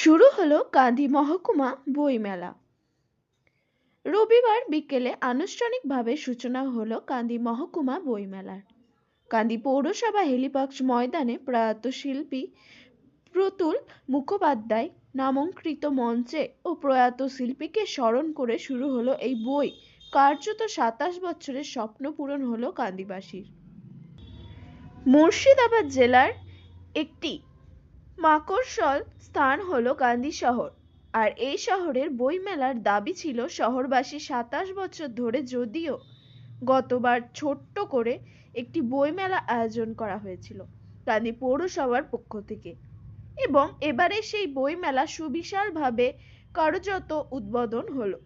শুরু হলো কাঁদি মহকুমা বইমেলা। রবিবার বিকেলে আনুষ্ঠানিকভাবে সূচনা হলো কান্দি মহকুমা বইমেলার। কান্দি পৌরসভা হেলিপক্স ময়দানে প্রয়াত শিল্পী প্রতুল মুখোপাধ্যায় নামাঙ্কিত মঞ্চে ও প্রয়াত শিল্পীকে স্মরণ করে শুরু হলো এই বই। কার্যত সাতাশ বছরের স্বপ্ন পূরণ হলো কান্দিবাসীর মুর্শিদাবাদ জেলার একটি মাকড়সল স্থান হলো কান্দি শহর। আর এই শহরের বইমেলার দাবি ছিল, শহরবাসী সাতাশ বছর ধরে যদিও গতবার ছোট্ট করে একটি বইমেলা আয়োজন করা হয়েছিল কান্দি পৌরসভার পক্ষ থেকে। এবং এবারে সেই বইমেলা সুবিশালভাবে কার্যত উদ্বোধন হলো।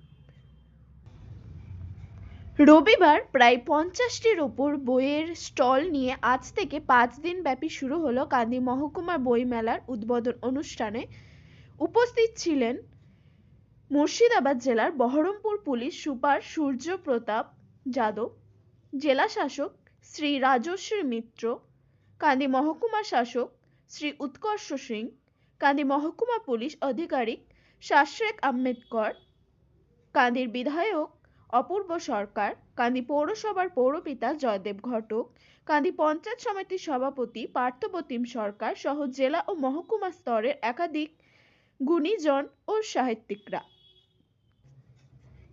রবিবার প্রায় পঞ্চাশটির ওপর বইয়ের স্টল নিয়ে আজ থেকে পাঁচ দিন ব্যাপী শুরু হলো কান্দি মহকুমার বইমেলার উদ্বোধন অনুষ্ঠানে উপস্থিত ছিলেন মুর্শিদাবাদ জেলার বহরমপুর পুলিশ সুপার সূর্য প্রতাপ যাদব, জেলা শাসক শ্রী রাজশ্রী মিত্র, কান্দি মহকুমা শাসক শ্রী উৎকর্ষ সিং, কান্দি মহকুমা পুলিশ আধিকারিক শাশ্রেক আম্বেদকর, কান্দির বিধায়ক অপূর্ব সরকার, কান্দি পৌরসভার পৌরপিতা জয়দেব ঘটক, কান্দি পঞ্চায়েত সমিতির সভাপতি পার্থপ্রতিম সরকার সহ জেলা ও মহকুমা স্তরের একাধিক গুণীজন ও সাহিত্যিকরা।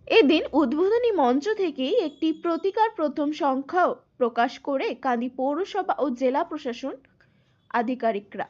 এদিন উদ্বোধনী মঞ্চ থেকেই একটি প্রতিকার প্রথম সংখ্যাও প্রকাশ করে কান্দি পৌরসভা ও জেলা প্রশাসন আধিকারিকরা।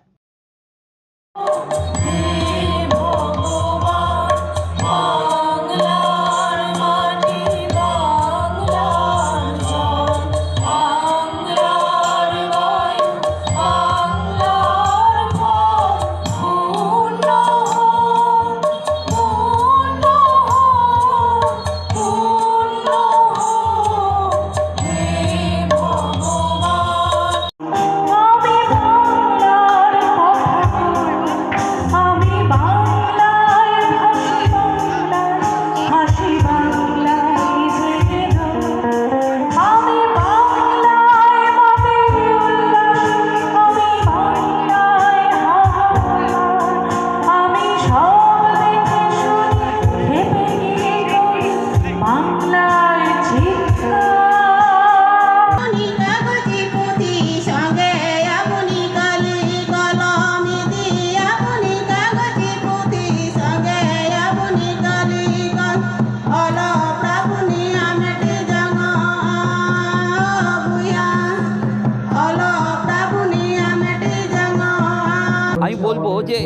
যে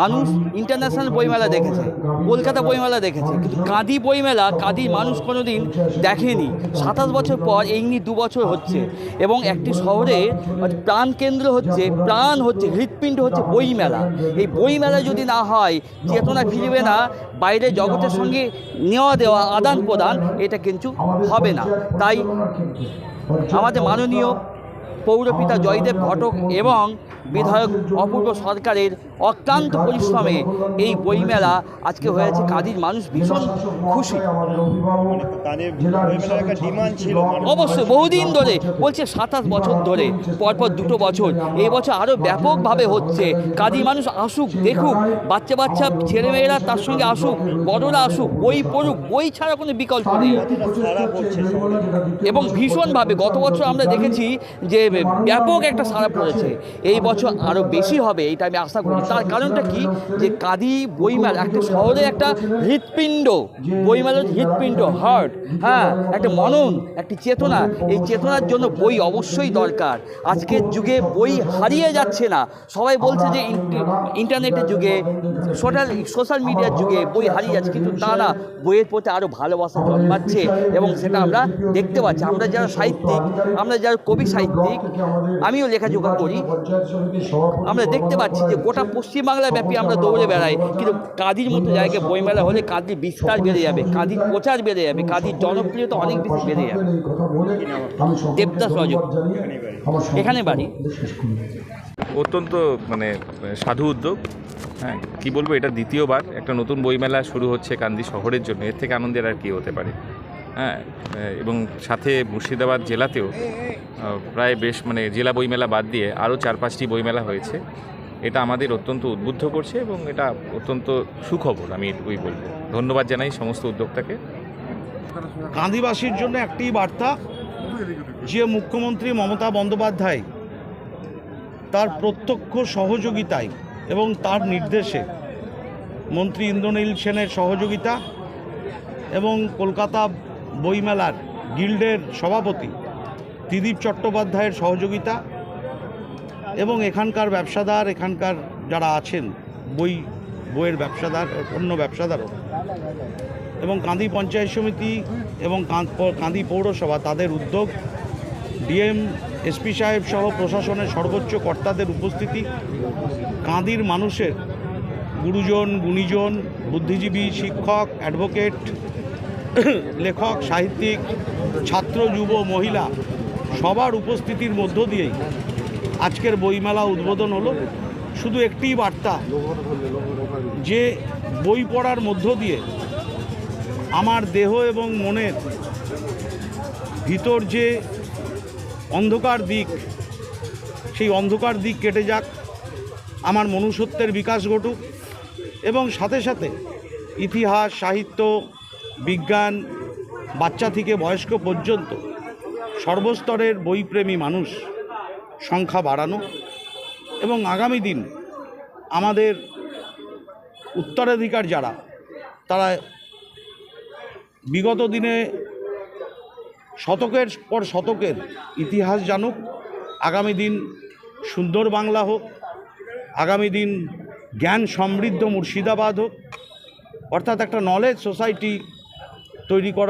মানুষ ইন্টারন্যাশনাল বইমেলা দেখেছে, কলকাতা বইমেলা দেখেছে, কিন্তু কাঁদি বইমেলা, কাঁদি মানুষ কোনো দিন দেখেনি। সাতাশ বছর পর এই নিয়ে দু বছর হচ্ছে এবং একটি শহরে প্রাণ কেন্দ্র হচ্ছে, প্রাণ হচ্ছে, হৃৎপিণ্ড হচ্ছে বইমেলা। এই বইমেলা যদি না হয়, চেতনা ফিরবে না, বাইরে জগতের সঙ্গে নেওয়া দেওয়া আদান প্রদান, এটা কিন্তু হবে না। তাই আমাদের মাননীয় পৌরপিতা জয়দেব ঘটক এবং বিধায়ক অপূর্ব সরকারের অক্লান্ত পরিশ্রমে এই বইমেলা আজকে হয়েছে। কাদির মানুষ ভীষণ খুশি। অবশ্যই, বহুদিন ধরে, বলছে সাতাশ বছর ধরে, পরপর দুটো বছর। এই বছর আরও ব্যাপকভাবে হচ্ছে। কাদি মানুষ আসুক, দেখুক, বাচ্চা বাচ্চা, ছেলেমেয়েরা তার সঙ্গে আসুক, বড়রা আসুক, বই পড়ুক, বই ছাড়া কোনো বিকল্প নেই। সারা এবং ভীষণভাবে, গত বছর আমরা দেখেছি যে ব্যাপক একটা সাড়া পড়েছে। এই বছর আরও বেশি হবে, এটা আমি আশা করি। তার কারণটা কি? যে কাদি বইমেলা একটা শহরে একটা হৃৎপিণ্ড, বইমেলার হৃৎপিণ্ড হার্ট হ্যাঁ একটা মনন, একটি চেতনা। এই চেতনার জন্য বই অবশ্যই দরকার। আজকের যুগে বই হারিয়ে যাচ্ছে না। সবাই বলছে যে ইন্টারনেটের যুগে, সোশ্যাল সোশ্যাল মিডিয়ার যুগে বই হারিয়ে যাচ্ছে, কিন্তু তা না। বইয়ের প্রতি আরও ভালোবাসা জন্মাচ্ছে এবং সেটা আমরা দেখতে পাচ্ছি। আমরা যারা সাহিত্যিক, আমরা যারা কবি সাহিত্যিক, আমিও লেখাজোখা করি। আমরা দেখতে পাচ্ছি যে গোটা পশ্চিমবাংলা ব্যাপী আমরা দৌড়ে বেড়াই, কিন্তু কাদির মতো জায়গায় বইমেলা হলে কাদির বিস্তার বেড়ে যাবে, কাদির প্রচার বেড়ে যাবে, কাদির জনপ্রিয়তা অনেক বেশি বেড়ে যাবে। দেবদাস এখানে বাড়ি। অত্যন্ত মানে সাধু উদ্যোগ। হ্যাঁ কী বলব, এটা দ্বিতীয়বার একটা নতুন বইমেলা শুরু হচ্ছে কান্দি শহরের জন্য। এর থেকে আনন্দের আর কি হতে পারে? হ্যাঁ এবং সাথে মুর্শিদাবাদ জেলাতেও প্রায় বেশ মানে জেলা বইমেলা বাদ দিয়ে আরও চার পাঁচটি বইমেলা হয়েছে। এটা আমাদের অত্যন্ত উদ্বুদ্ধ করছে এবং এটা অত্যন্ত সুখবর, আমি এটুকুই বলব। ধন্যবাদ জানাই সমস্ত উদ্যোক্তাকে। কাঁদিবাসীর জন্য একটি বার্তা, যে মুখ্যমন্ত্রী মমতা বন্দ্যোপাধ্যায় তার প্রত্যক্ষ সহযোগিতায় এবং তার নির্দেশে মন্ত্রী ইন্দ্রনীল সেনের সহযোগিতা এবং কলকাতা বইমেলার গিল্ডের সভাপতি ত্রিদীপ চট্টোপাধ্যায়ের সহযোগিতা এবং এখানকার ব্যবসাদার, এখানকার যারা আছেন, বই, বইয়ের ব্যবসাদার, অন্য ব্যবসাদারও, এবং কাঁদি পঞ্চায়েত সমিতি এবং কাঁদি পৌরসভা, তাদের উদ্যোগ, ডিএম, এসপি সাহেব সহ প্রশাসনের সর্বোচ্চ কর্তাদের উপস্থিতি, কাঁদির মানুষের গুরুজন, গুণীজন, বুদ্ধিজীবী, শিক্ষক, অ্যাডভোকেট, লেখক, সাহিত্যিক, ছাত্র, যুব, মহিলা, সবার উপস্থিতির মধ্য দিয়েই আজকের বইমেলা উদ্বোধন হলো। শুধু একটিই বার্তা, যে বই পড়ার মধ্য দিয়ে আমার দেহ এবং মনের ভিতর যে অন্ধকার দিক, সেই অন্ধকার দিক কেটে যাক, আমার মনুষ্যত্বের বিকাশ ঘটুক এবং সাথে সাথে ইতিহাস, সাহিত্য, বিজ্ঞান, বাচ্চা থেকে বয়স্ক পর্যন্ত সর্বস্তরের বইপ্রেমী মানুষ সংখ্যা বাড়ানো এবং আগামী দিন আমাদের উত্তরাধিকার যারা, তারা বিগত দিনে শতকের পর শতকের ইতিহাস জানুক, আগামী দিন সুন্দর বাংলা হোক, আগামী দিন জ্ঞান সমৃদ্ধ মুর্শিদাবাদ হোক, অর্থাৎ একটা নলেজ সোসাইটি তৈরি করা